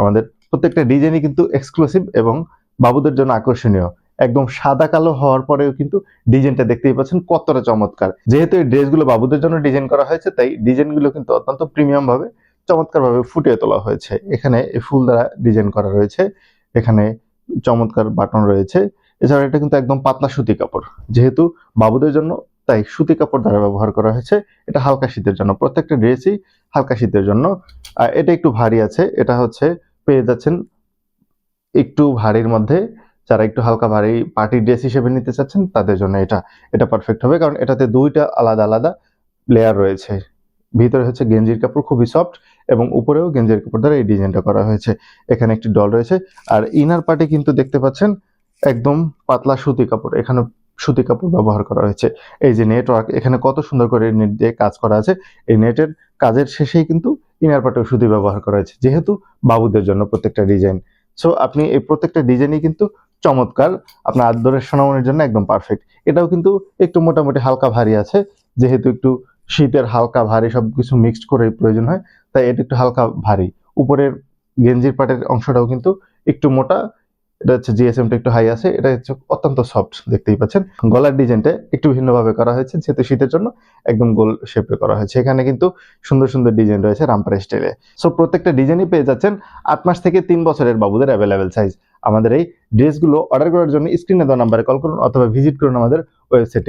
আমাদের প্রত্যেকটা ডিজাইনই কিন্তু এক্সক্লুসিভ এবং বাবুদের জন্য আকর্ষণীয়। একদম সাদা কালো হওয়ার পরেও কিন্তু ডিজাইনটা দেখতেই পাচ্ছেন কতটা চমৎকার। যেহেতু এই ড্রেসগুলো বাবুদের জন্য ডিজাইন করা হয়েছে, তাই ডিজাইনগুলো কিন্তু অত্যন্ত প্রিমিয়াম ভাবে চমৎকার ভাবে ফুটিয়ে তোলা হয়েছে। এখানে ফুল দ্বারা ডিজাইন করা রয়েছে। এখানে চমৎকার বাটন রয়েছে। এছাড়া এটা কিন্তু একদম পাতলা সুতি কাপড়। যেহেতু বাবুদের জন্য, তাই সুতি কাপড় দ্বারা ব্যবহার করা হয়েছে। এটা হালকা শীতের জন্য। প্রত্যেকটা ড্রেসই হালকা শীতের জন্য। এটা একটু ভারী আছে। এটা হচ্ছে পেয়ে যাচ্ছেন। একটু ভারীর মধ্যে, যারা একটু হালকা ভারী পার্টি ড্রেস হিসেবে নিতে চাচ্ছেন, তাদের জন্য এটা এটা পারফেক্ট হবে। কারণ এটাতে দুইটা আলাদা আলাদা লেয়ার রয়েছে। ভিতরে হচ্ছে গেঞ্জির কাপড় খুবই সফট এবং উপরেও গেঞ্জির কাপড় দ্বারা এই ডিজাইনটা করা হয়েছে। এখানে একটি ডল রয়েছে। আর ইনার পার্টে কিন্তু দেখতে পাচ্ছেন একদম পাতলা সুতি কাপড়। এখানে সুতি কাপড় ব্যবহার করা হয়েছে। এই যে নেটওয়ার্ক এখানে কত সুন্দর করে নেট দিয়ে কাজ করা আছে। এই নেটের কাজের শেষেই কিন্তু ইনার পার্টেও সুতি ব্যবহার করা হয়েছে, যেহেতু বাবুদের জন্য প্রত্যেকটা ডিজাইন সো আপনি এই প্রত্যেকটা ডিজাইনই কিন্তু চমৎকার, আপনার আদরের সোনামনির জন্য একদম পারফেক্ট এটাও কিন্তু একটু মোটামুটি হালকা ভারী আছে, যেহেতু একটু শীতের হালকা ভারী সব কিছু মিক্সড করে প্রয়োজন হয়, তাই এটা একটু হালকা ভারী। উপরের গেঞ্জির পাটের অংশটাও কিন্তু একটু মোটা এটা হচ্ছে জিএসএমটা একটু হাই আছে, এটা হচ্ছে অত্যন্ত সফট দেখতেই পাচ্ছেন। গলার ডিজাইনটা একটু ভিন্নভাবে করা হয়েছে, যেহেতু শীতের জন্য একদম গোল শেপে করা হয়েছে। এখানে কিন্তু সুন্দর সুন্দর ডিজাইন রয়েছে রামপার স্টাইলে সো প্রত্যেকটা ডিজাইনই পেয়ে যাচ্ছেন আট মাস থেকে তিন বছরের বাবুদের অ্যাভেলেবেল সাইজ আমাদের এই ড্রেসগুলো অর্ডার করার জন্য স্ক্রিনে দেওয়া নাম্বারে কল করুন অথবা ভিজিট করুন আমাদের ওয়েবসাইটে